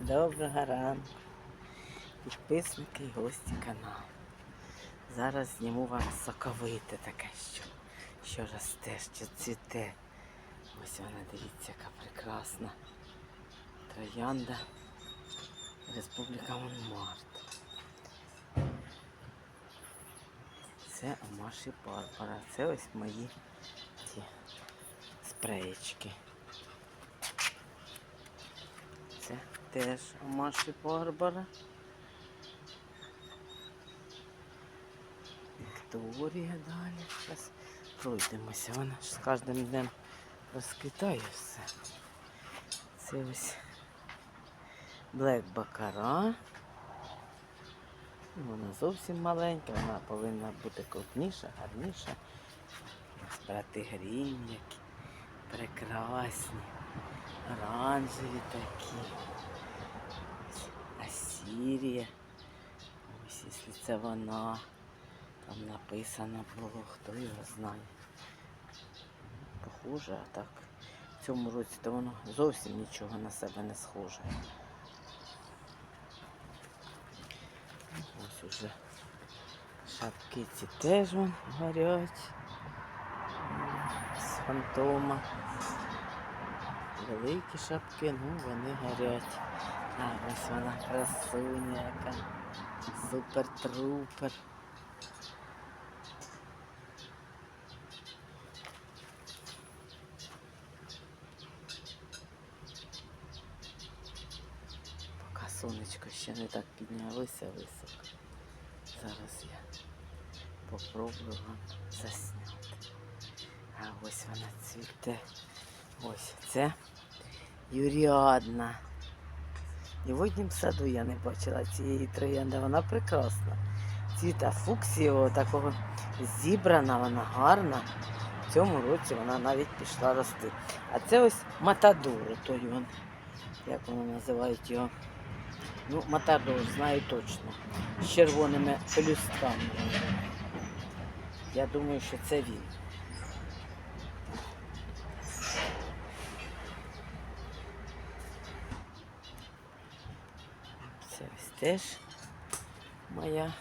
Доброго ранку. Підписники і гості каналу. Зараз зніму вам соковите таке, що, що росте, що цвіте. Ось вона, дивіться, яка прекрасна. Троянда. Республіка Монмарт. Це Амаші Барбара. Це ось мої ці спреєчки. Теж Амаші Барбара. Вікторія далі. Зараз пройдемося. Вона ж з кожним днем розквітає все. Це ось Блек Бакара. Вона зовсім маленька, вона повинна бути крупніша, гарніша. Брати грім які прекрасні, оранжеві такі. Ось Ось якщо це вона. Там написано було, хто його знає. Похоже, а так. В цьому році то воно зовсім нічого на себе не схоже. Ось уже шапки ці теж вон горять. З фантома. Великі шапки, ну вони горять. А ось вона красуня яка. Супер-трупер. Поки сонечко ще не так піднялося високо. Зараз я попробую вам засняти. А ось вона цвіте. Ось це Юріадна. І в однім саду я не бачила цієї троянди. Вона прекрасна. Цвіта фуксієвого такого зібрана, вона гарна. В цьому році вона навіть пішла рости. А це ось матадор, той він, як вони називають його. Ну, матадор, знаю точно. З червоними пелюстками. Я думаю, що це він. Це ось теж моя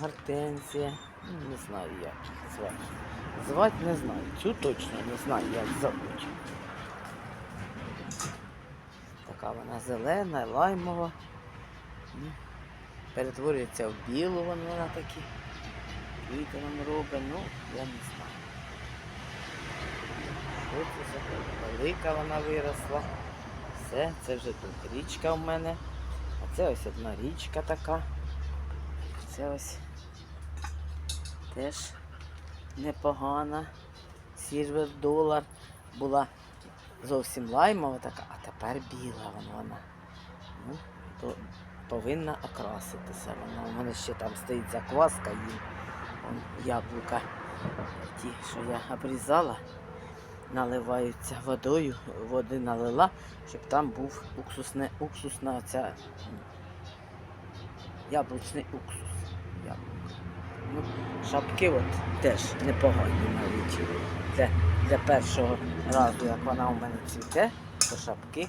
гортензія. Ну, Не знаю, як їх звати. Звати не знаю. Цю точно не знаю, як зовуть. Така вона зелена, лаймова. Ну, Перетворюється в білу вона такі. Квіти нам робить, ну, я не знаю. Що це велика вона виросла. Все, це вже тут річка в мене. А це ось одна річка така. Це ось теж непогана. Сільвер долар була зовсім лаймова така, а тепер біла вона. Ну, то повинна окраситися вона. У мене ще там стоїть закваска. Вон яблука ті, що я обрізала, наливаються водою, води налила, щоб там був уксусне, уксусна ця яблучний уксус. Ну, шапки от теж непогані навіть. Для, для першого разу, як вона у мене цвіте, то шапки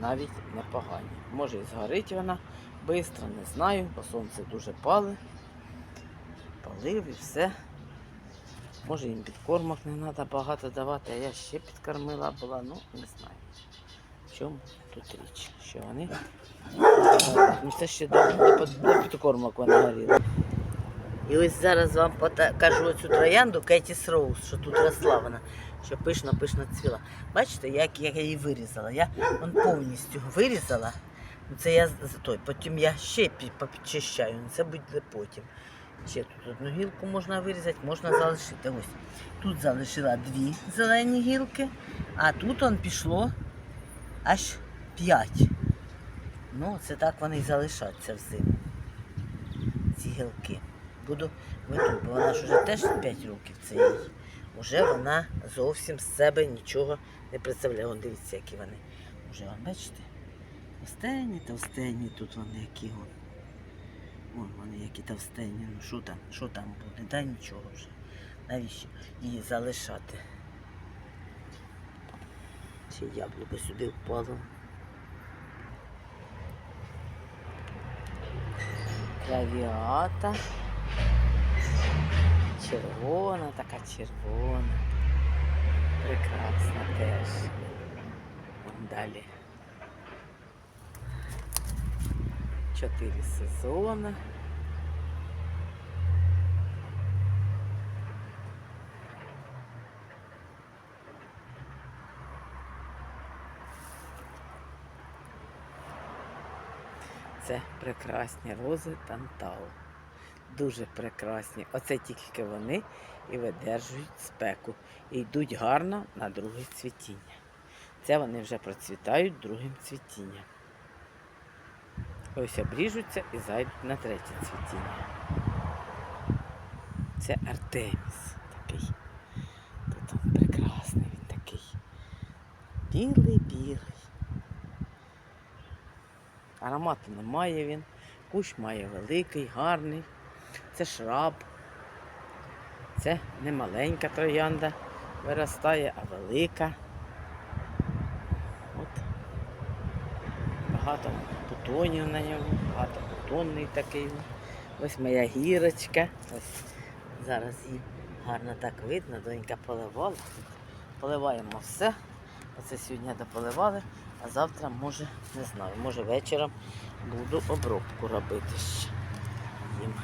навіть непогані. Може і згорить вона швидко, не знаю, бо сонце дуже пале. Полив і все. Може їм підкормок не треба багато давати, а я ще підкормила була, ну не знаю. В чому тут річ? Що вони? Ну це ще до, до, підкормок вона горіла. І ось зараз вам покажу оцю троянду Кетіс Роуз, що тут росла вона, що пишно-пишно цвіла. Бачите, як я її вирізала? Я вон повністю вирізала. Це я той. Потім я ще пі- попідчищаю, це буде потім. Ще тут одну гілку можна вирізати, можна залишити. Ось тут залишила дві зелені гілки, а тут он пішло аж п'ять. Ну, це так вони і залишаться взиму. Ці гілки. Буду виту, бо вона ж вже теж 5 років це їй. Уже вона зовсім з себе нічого не представляє. Вон дивіться, які вони. Уже вон, бачите? Товстені, товстені, тут вони які вон. Вон вони які товстені, ну що там, що там буде, та нічого вже. Навіщо її залишати? Ще яблуко сюди впало. Травіата. Червона, така червона. Прекрасна теж. Вон далі. Чотири сезони. Це прекрасні рози тантал. Дуже прекрасні. Оце тільки вони і видержують спеку. І йдуть гарно на друге цвітіння. Це вони вже процвітають другим цвітінням. Ось обріжуться і зайдуть на третє цвітіння. Це Артеміс такий. Тут он прекрасний він такий. Білий-білий. Аромату немає він. Кущ має великий, гарний. Це шраб. Це не маленька троянда виростає, а велика. От. Багато бутонів на ньому, багато такий. Ось моя гірочка. Ось зараз її гарно так видно, донька поливала. Поливаємо все. Оце сьогодні дополивали, а завтра, може, не знаю, може вечором буду обробку робити ще. Їм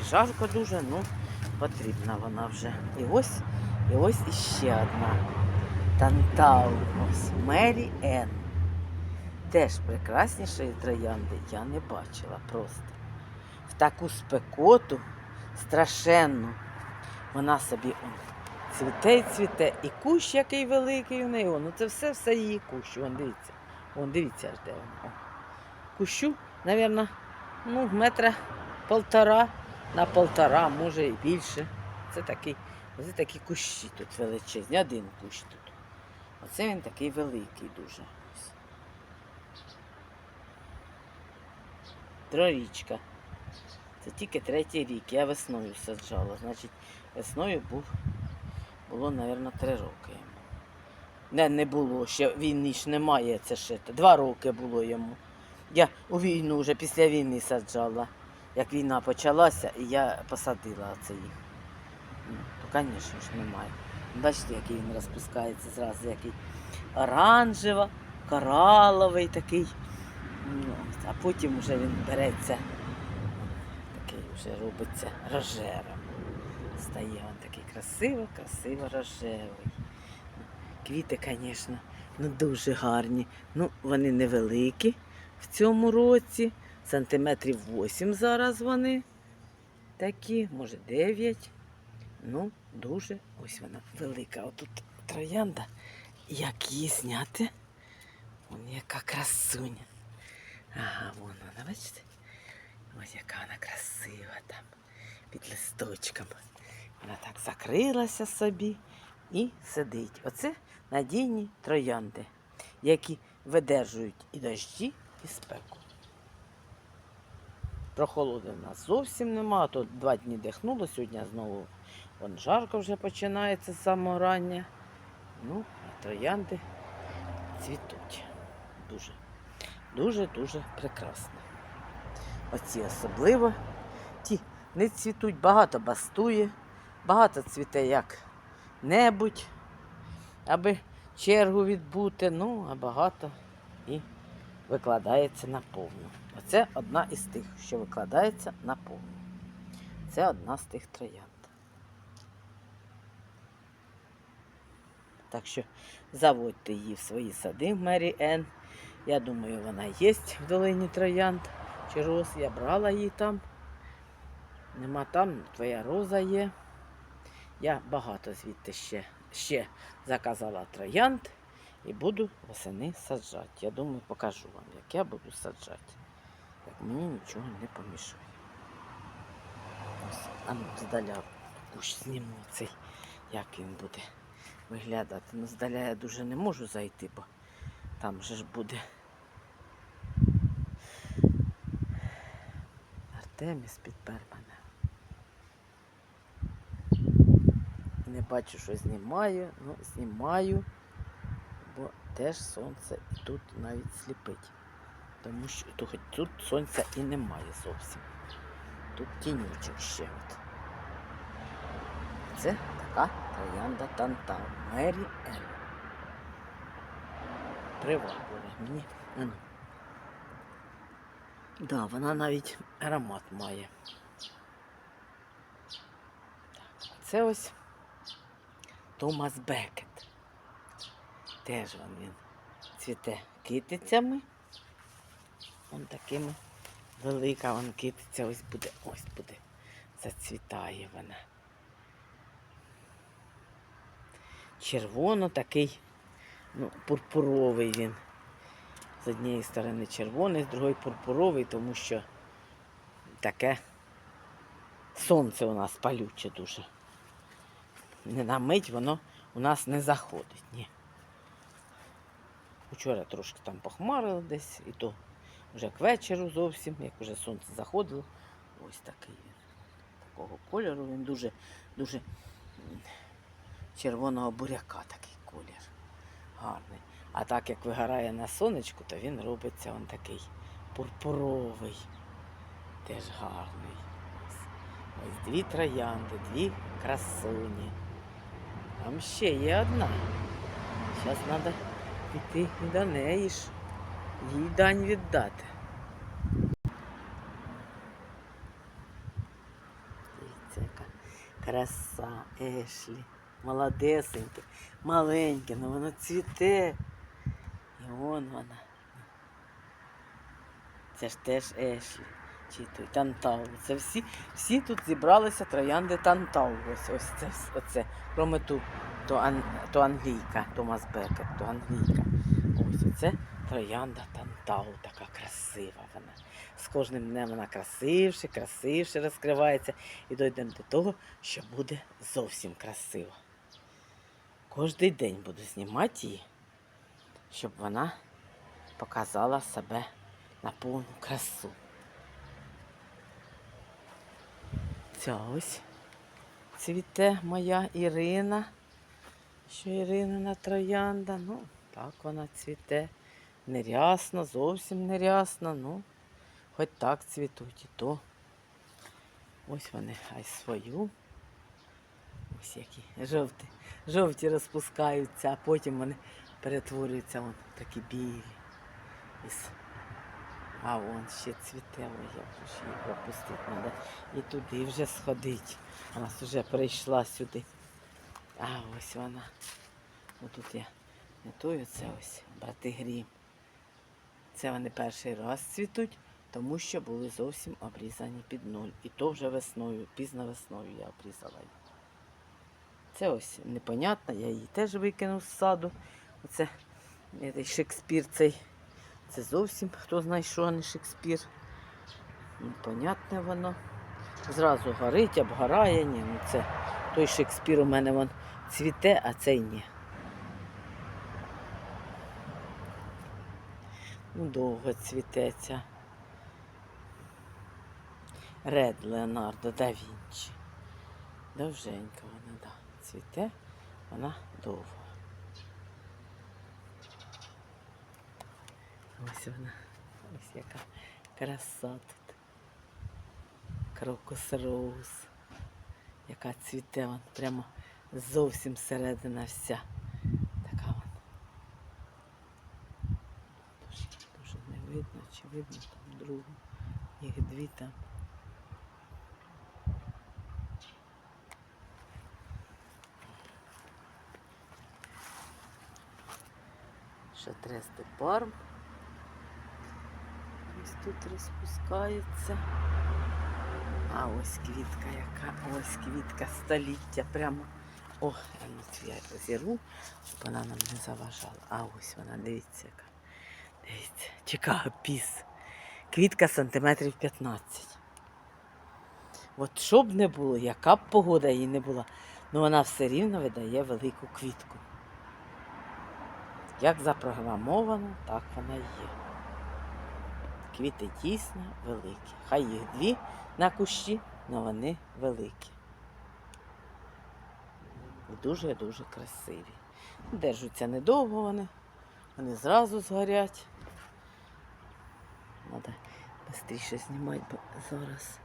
і жарко дуже, ну потрібна вона вже. І ось, і ось іще одна. Тантал. Ось Мері Енн. Теж прекраснішої троянди я не бачила просто. В таку спекоту страшенну. Вона собі он, цвіте і цвіте. І кущ який великий у неї. Ну це все все її кущ. Вон дивіться. Вон дивіться аж де вона. Кущу, мабуть, ну, метра полтора на полтора, може і більше. Це такий, оце такі кущі тут величезні. Один кущ тут. Оце він такий великий дуже. Ось. Трорічка. Це тільки третій рік. Я весною саджала. Значить, весною був, було, мабуть, три роки йому. Не, не було ще, війни ж немає, це ще. Два роки було йому. Я у війну вже після війни саджала. Як війна почалася, і я посадила це їх. Ну, то, звісно ж, немає. Бачите, який він розпускається зразу, який оранжево, кораловий такий. Ну, а потім вже він береться, такий вже робиться рожевим. Стає він такий красиво, красиво рожевий. Квіти, звісно, ну дуже гарні. Ну, вони невеликі в цьому році. Сантиметрів 8 зараз вони такі, може 9. Ну, дуже ось вона велика. Отут троянда. Як її зняти? Вон яка красуня. Ага, вон вона, бачите? Ось яка вона красива там під листочком. Вона так закрилася собі і сидить. Оце надійні троянди, які видержують і дощі, і спеку. Прохолоди в нас зовсім нема, то два дні дихнуло, сьогодні знову вон жарко вже починається з самого рання. Ну, а троянди цвітуть. Дуже, дуже-дуже прекрасно. Оці особливо. Ті не цвітуть, багато бастує, багато цвіте як небудь, аби чергу відбути, ну, а багато і викладається на повну. Оце одна із тих, що викладається на повну. Це одна з тих троянд. Так що заводьте її в свої сади, Мері Енн. Я думаю, вона є в долині троянд чи роз. Я брала її там. Нема там, твоя роза є. Я багато звідти ще, ще заказала троянд і буду восени саджати. Я думаю, покажу вам, як я буду саджати. Як мені нічого не помішує. Ось, а ну, здаля кущ зніму цей, як він буде виглядати. Ну, здаля я дуже не можу зайти, бо там же ж буде. Артеміс підпер мене. Не бачу, що знімаю, ну знімаю, бо теж сонце і тут навіть сліпить. Тому що хоч тут сонця і немає зовсім. тут тінючок ще. От. Це така троянда Тантал. Мері Ел. Приваблює мені. Ну. Да, вона навіть аромат має. Так, це ось Томас Бекет. Теж вон він цвіте китицями. Вон такими велика вон китиця ось буде, ось буде. Зацвітає вона. Червоно такий, ну, пурпуровий він. З однієї сторони червоний, з другої пурпуровий, тому що таке сонце у нас палюче дуже. Не на мить воно у нас не заходить. Ні. Вчора трошки там похмарило десь, і то вже к вечору зовсім, як вже сонце заходило. Ось такий. Такого кольору він дуже, дуже червоного буряка такий колір. Гарний. А так як вигорає на сонечку, то він робиться он такий пурпуровий. Теж гарний. Ось, дві троянди, дві красуні. Там ще є одна. Зараз треба піти до неї ж. Їй дань віддати. Дивіться, яка краса Ешлі. Молодесеньке, маленьке, ну воно цвіте. І вон вона. Це ж теж Ешлі. Чи той Тантау. Це всі, всі тут зібралися троянди Тантау. Ось ось це оце. Кроме ту, то, ан, то англійка, Томас Бекет, то англійка. Ось це троянда Тантау, така красива вона. З кожним днем вона красивше, красивше розкривається. І дійдемо до того, що буде зовсім красиво. Кожний день буду знімати її, щоб вона показала себе на повну красу. Ця ось цвіте моя Ірина. Що Іринина троянда. Ну, так вона цвіте. Нерясно, зовсім нерясно. Ну, хоч так цвітуть і то. Ось вони, а й свою. Ось які жовті, жовті розпускаються, а потім вони перетворюються вон, такі білі. А вон ще цвіте, ой, як же ж її пропустити треба. І туди вже сходить. Вона ж вже прийшла сюди. А ось вона. Отут я тою, це ось брати грім. Це вони перший раз цвітуть, тому що були зовсім обрізані під нуль. І то вже весною, пізно весною я обрізала їх. Це ось непонятно, я її теж викинув з саду. Оце цей Шекспір цей. Це зовсім хто знає, що не Шекспір. Непонятне воно. Зразу горить, обгорає. Ні, ну це той Шекспір у мене вон цвіте, а цей ні. Ну, довго цвітеться. Ред Леонардо да Вінчі. Да. Цвіте, вона довго. Ось вона. Ось яка краса тут. Крокус роуз. Яка цвіте вон прямо зовсім середина вся. Така вона. Дуже, дуже не видно, чи видно там другу. Їх дві там. Шатрести парм. Ось тут розпускається. А ось квітка яка, ось квітка століття прямо. О, а ну я розірву, щоб вона нам не заважала. А ось вона, дивіться яка. Дивіться, Чикаго піс. Квітка сантиметрів 15. От що б не було, яка б погода їй не була, але вона все рівно видає велику квітку. Як запрограмовано, так вона є. Квіти дійсно великі. Хай їх дві на кущі, але вони великі. І дуже-дуже красиві. Держаться недовго вони, вони зразу згорять. Треба швидше знімати, бо зараз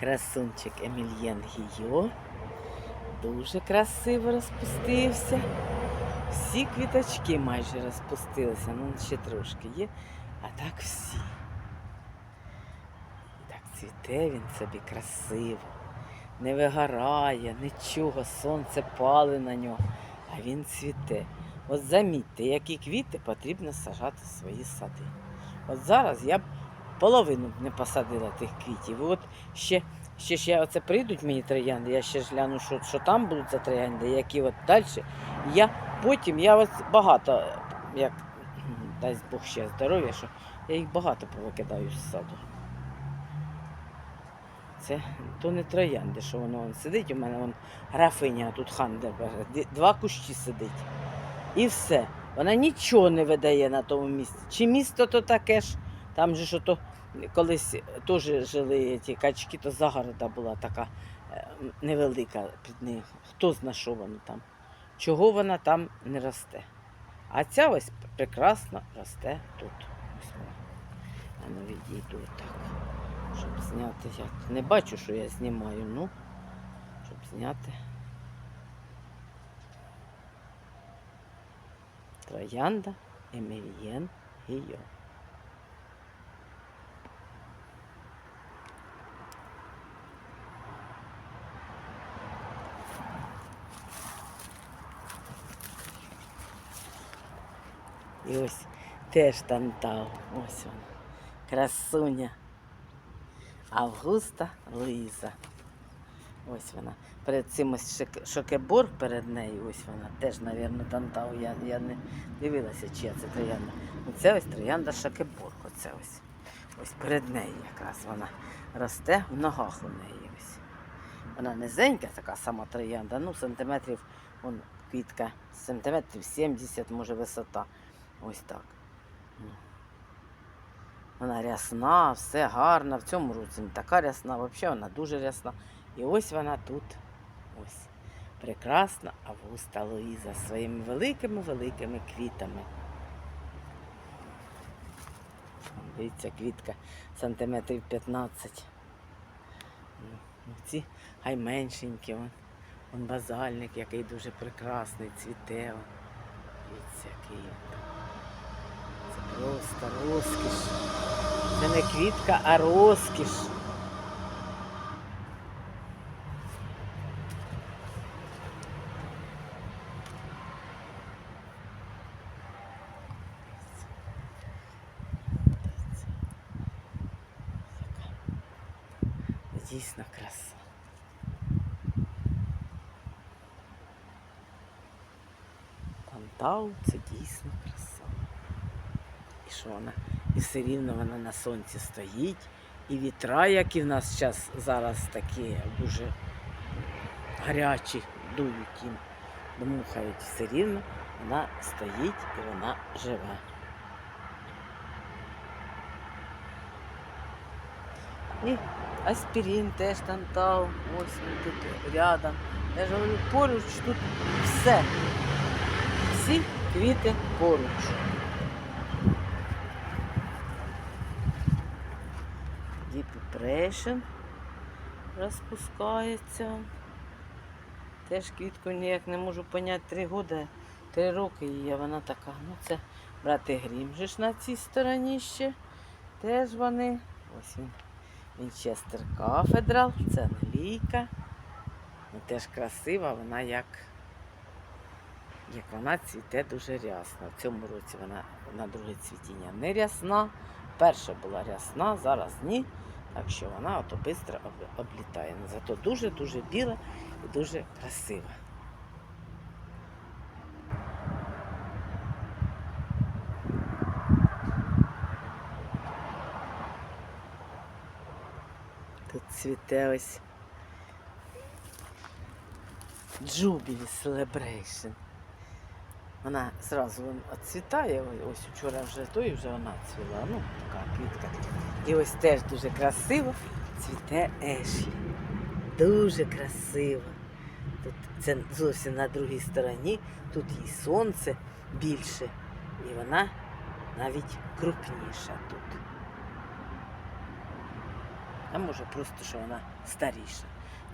Красунчик Емільєн Гійо. Дуже красиво розпустився. Всі квіточки майже розпустилися, ну ще трошки є, а так всі. Так цвіте він собі красиво, не вигорає, нічого, сонце пали на нього, а він цвіте. От замітьте, які квіти потрібно сажати в свої сади. От зараз я б половину не посадила тих квітів. От ще, ще ж я оце прийдуть мені троянди, я ще ж гляну, що, що там будуть за троянди, які от далі. Я потім, я ось багато, як дасть Бог ще здоров'я, що я їх багато повикидаю з саду. Це то не троянди, що воно вон сидить. У мене вон графиня тут Хандерберг, два кущі сидить. І все. Вона нічого не видає на тому місці. Чи місто то таке ж, там же що то колись теж жили ті качки, то загорода була така е, невелика під них. Хто зна, що воно там. Чого вона там не росте. А ця ось прекрасно росте тут. Ось вона. А ну відійду так, щоб зняти. Я не бачу, що я знімаю, ну, щоб зняти. Троянда Емельєн Гійо. І ось теж тантал. Ось вона. Красуня. Августа Луїза. Ось вона. Перед цим ось шокебор перед нею, ось вона. Теж, мабуть, тантал. Я, я не дивилася, чия це троянда. Ну, Це ось троянда шокебор. Оце ось. Ось перед нею якраз вона росте в ногах у неї. Ось. Вона низенька, така сама троянда, ну, сантиметрів, вон квітка, сантиметрів 70, може, висота. Ось так. Ну. Вона рясна, все гарно. В цьому році не така рясна, взагалі вона дуже рясна. І ось вона тут. Ось. Прекрасна Августа Луїза з своїми великими-великими квітами. Дивіться, квітка сантиметрів 15. Ну, ну, Ці хай меншенькі. Вон, вон базальник, який дуже прекрасний, цвіте. Дивіться, який просто розкіш. Це не квітка, а розкіш. Дійсно краса. Тантал це дійсно краса. І що вона? І все рівно вона на сонці стоїть. І вітра, які в нас зараз зараз такі дуже гарячі, дують їм, дмухають, все рівно вона стоїть і вона живе. І аспірин теж тантал, ось він тут рядом. Я ж говорю, поруч тут все. Всі квіти поруч. Depression розпускається. Теж квітку ніяк не можу поняти. Три роки, три роки її, вона така. Ну це брати грім же ж на цій стороні ще. Теж вони. Ось він. Вінчестер Кафедрал, це англійка. Ну, теж красива, вона як, як вона цвіте дуже рясно. В цьому році вона на друге цвітіння не рясна. Перша була рясна, зараз ні. Так що вона ото швидко облітає. Ну, Зато дуже-дуже біла і дуже красива. Тут цвіте ось Jubilee Celebration. Вона зразу відцвітає, ось вчора вже той вже вона цвіла, ну така квітка. І ось теж дуже красиво цвіте Ешлі. Дуже красиво. Тут це зовсім на другій стороні, тут їй сонце більше, і вона навіть крупніша тут. а може просто, що вона старіша.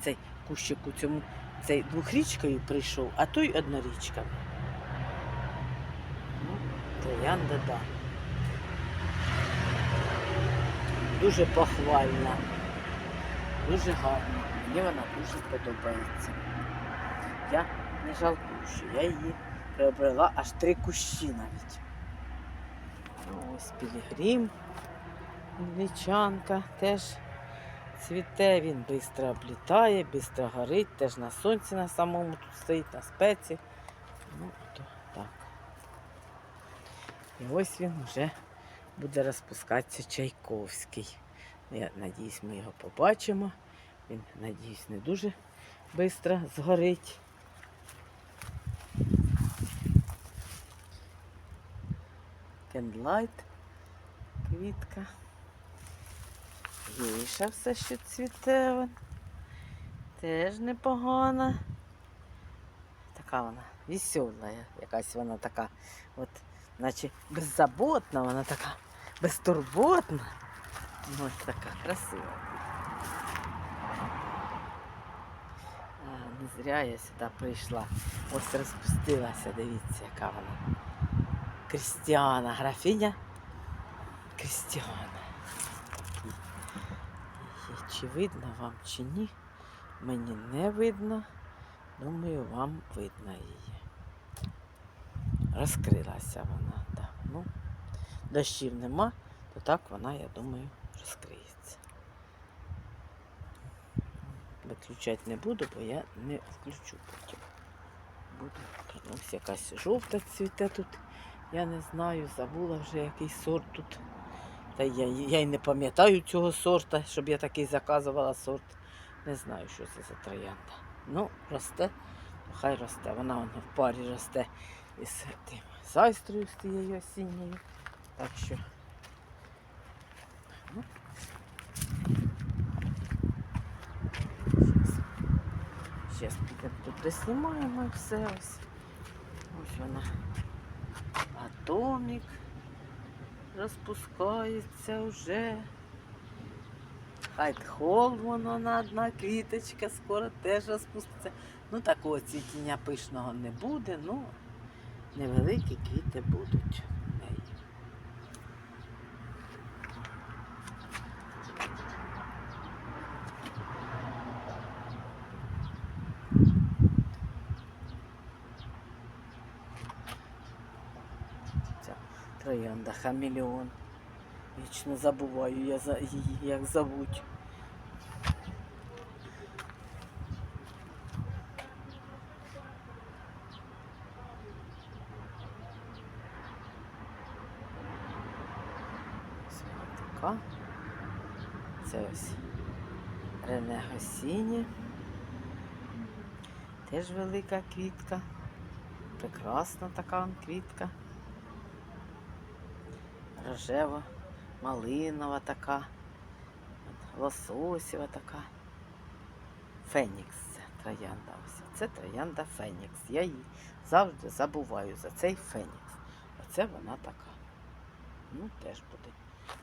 Цей кущик у цьому, цей двохрічкою прийшов, а той однорічками. Троянда, да. Дуже похвальна, дуже гарна. Мені вона дуже подобається. Я не жалкую, що я її приобрела аж три кущі навіть. Ось пілігрім, англічанка теж цвіте, він швидко облітає, швидко горить, теж на сонці на самому тут стоїть, на спеці. Ну, то так. І ось він вже буде розпускатися Чайковський. Я надіюсь, ми його побачимо. Він, надіюсь, не дуже швидко згорить. Кендлайт, квітка. Гейша все ще цвіте. Теж непогана. Така вона весела, якась вона така, от, наче беззаботна, вона така безтурботна. Ось така красива. А, не зря я сюди прийшла. Ось розпустилася, дивіться, яка вона. Крістіана, графіня Крістіана. Чи видно вам, чи ні? Мені не видно. Думаю, вам видно її. Розкрилася вона, так. Ну, дощів нема, то так вона, я думаю, розкриється. Виключати не буду, бо я не включу потім. Буду. Ось якась жовта цвіте тут. Я не знаю, забула вже який сорт тут. Та я, я й не пам'ятаю цього сорта, щоб я такий заказувала сорт. Не знаю, що це за троянда. Ну, росте, хай росте. Вона воно в парі росте із тим сайстрою з тією осінньою. Так що. Ну. Зараз підемо тут доснімаємо все ось. Ось вона. Атомік розпускається вже. Хайтхол, воно на одна квіточка, скоро теж розпуститься. Ну такого цвітіння пишного не буде, ну невеликі квіти будуть в неї. Ця троянда хамелеон. Вічно забуваю я за її, як зовуть. Ось вона така. Це ось Рене Госіні. Теж велика квітка. Прекрасна така квітка. Рожева, малинова така, лососєва така. Фенікс це троянда. Ось. Це троянда Фенікс. Я її завжди забуваю за цей Фенікс. Оце вона така. Ну, теж буде.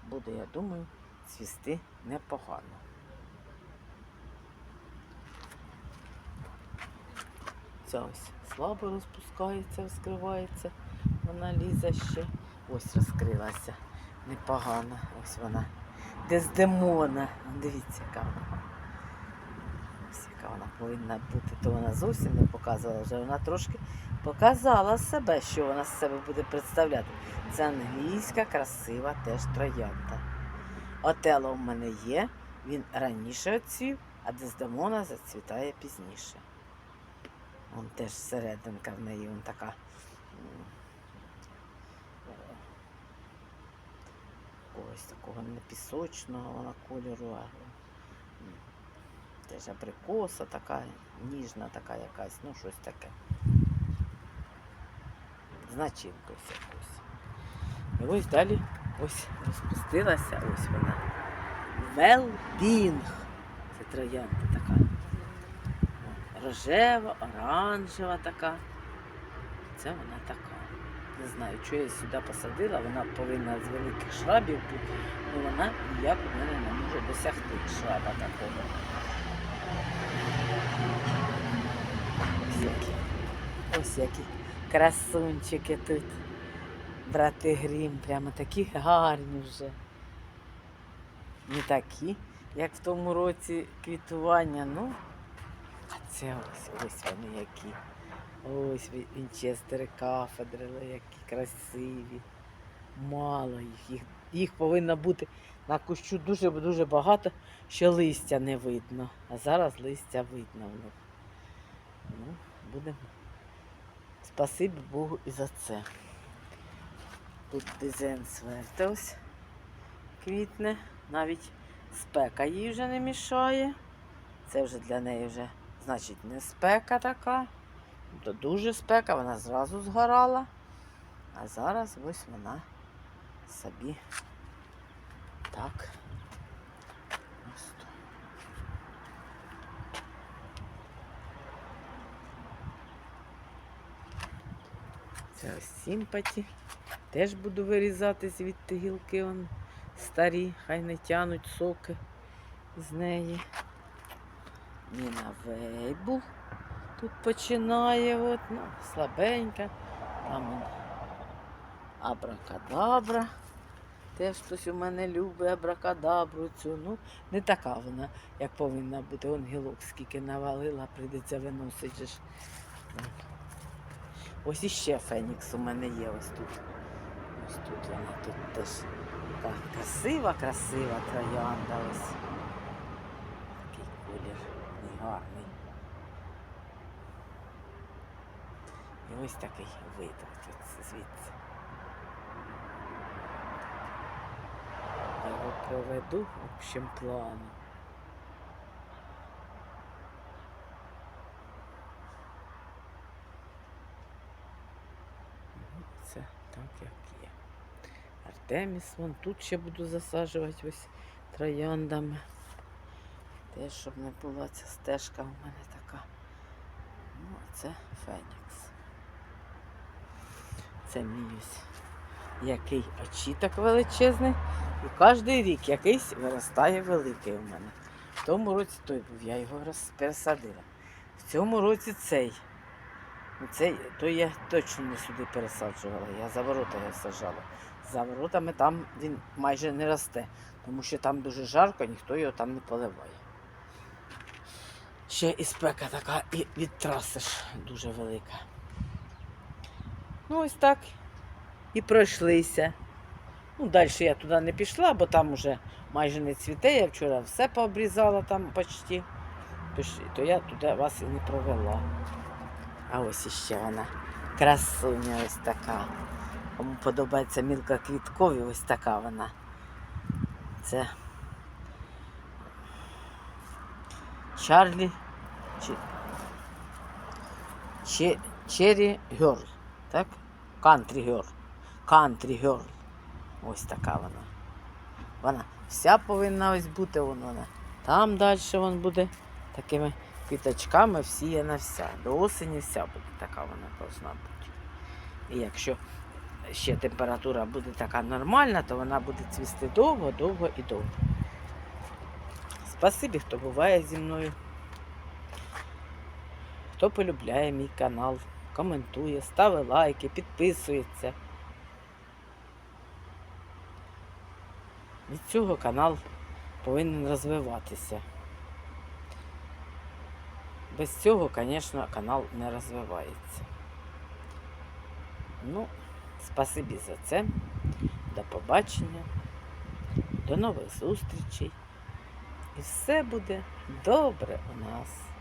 Буде, я думаю, цвісти непогано. Ця ось слабо розпускається, розкривається. Вона лізе ще. Ось розкрилася. Непогана. Ось вона. Дездемона. Дивіться, яка вона. Ось яка вона повинна бути. То вона зовсім не показувала, вже вона трошки показала себе, що вона з себе буде представляти. Це англійська, красива теж троянда. Отело в мене є, він раніше оцвів, а Дездемона зацвітає пізніше. Вон теж серединка в неї вон така. Ось такого не пісочного кольору, а теж абрикоса така, ніжна така якась, ну щось таке. Значинку ось якусь. І ось далі ось розпустилася, ось вона. Велбінг. Це троянда така. Рожева, оранжева така. Це вона така. Не знаю, що я сюди посадила, вона повинна з великих шрабів бути, але вона ніяк у мене не може досягти шраба такого. Ось які. Ось які красунчики тут. Брати Грім, прямо такі гарні вже. Не такі, як в тому році квітування, ну. А це ось, ось вони які. Ось ві- вінчестери, кафедри, які красиві. Мало їх. Їх, їх повинно бути на кущу дуже-дуже багато, що листя не видно. А зараз листя видно в них. Ну, будемо. Спасибі Богу і за це. Тут дизайн сверте квітне. Навіть спека їй вже не мішає. Це вже для неї вже, значить, не спека така. То дуже спека, вона зразу згорала. А зараз ось вона собі так. Це ось сімпаті. Теж буду вирізати звідти гілки он старі, хай не тянуть соки з неї. Ніна Вейбул тут починає, от, ну, слабенька. Там абракадабра. Теж хтось у мене любить абракадабру цю. Ну, не така вона, як повинна бути. Он гілок скільки навалила, прийдеться виносити. Ось іще Фенікс у мене є ось тут. Ось тут вона тут теж така красива, красива троянда ось. Гарний. І ось такий вид звідси. Я його проведу общим планом. Це так, як є. Артеміс вон тут ще буду засаджувати ось трояндами. Теж, щоб не була ця стежка у мене така. Ну, а це Фенікс. Це мій ось який очіток величезний. І кожен рік якийсь виростає великий у мене. В тому році той був, я його пересадила. В цьому році цей. Цей, то я точно не сюди пересаджувала. Я за ворота його саджала. За воротами там він майже не росте, тому що там дуже жарко, ніхто його там не поливає. Ще і спека така, і від траси ж дуже велика. Ну, ось так. І пройшлися. Ну, далі я туди не пішла, бо там уже майже не цвіте. Я вчора все пообрізала там почти. То я туди вас і не провела. А ось іще вона. Красуня ось така. Кому подобається мілка квіткові, ось така вона. Це Чарлі. Черрі Герл. Так? Кантрі Герл. Кантрі Герл. Ось така вона. Вона вся повинна ось бути вона. Там далі вон буде такими квіточками всіяна вся. До осені вся буде така вона повинна бути. І якщо ще температура буде така нормальна, то вона буде цвісти довго, довго і довго. Спасибі, хто буває зі мною. Хто полюбляє мій канал, коментує, ставить лайки, підписується. Від цього канал повинен розвиватися. Без цього, звісно, канал не розвивається. Ну, спасибі за це. До побачення. До нових зустрічей. І все буде добре у нас.